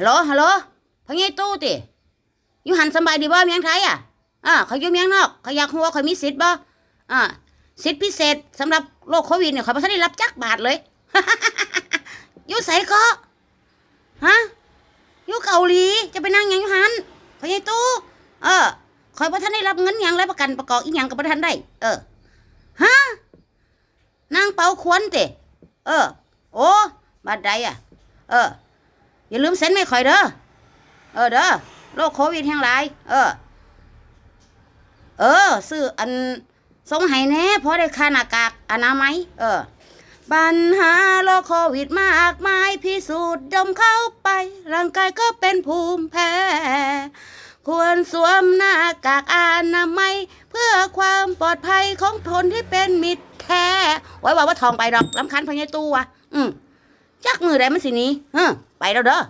ฮัลโหลฮัลโหลพ่อใหญ่ตู้ติอยู่หันสบายดีบ่เมียงไทยอะอ่าเขาอยู่เมียงนอกเขาอยากรู้ว่าเขามีสิทธิ์บ่อ่าสิทธิ์พิเศษสำหรับโรคโควิดเนี่ยเขาไม่ได้รับจักบาทเลยอยู่ไสก็ฮะอยู่เกาหลีจะไปนั่งยังอยู่หันพ่อใหญ่ตู้เออคอยพระท่านได้รับเงินยังและประกันประกอบอีกอย่างกับพระท่านได้ เออฮะนางเปาควนเตเออ โอ้บาดใดอะ เออ อย่าลืมเซ็นไม่ข่อยเด้อเออเด้อโรคโควิดแห่งหลายเออ เออซื้ออันสงให้แน่พอได้ค่าหน้ากากอนามัยเออปัญหาโรคโควิดมากมายพิสูจน์ดมเข้าไป ร่างกายก็เป็นภูมิแพ้ ควรสวมหน้ากากอนามัย เพื่อความปลอดภัยของคนที่เป็นมิตรแท้ ไว้ว่าว่าทองไปดอกลำคันพญาตู้วะอืม จักมือใดมันสินี้เออไปแล้วเด้อ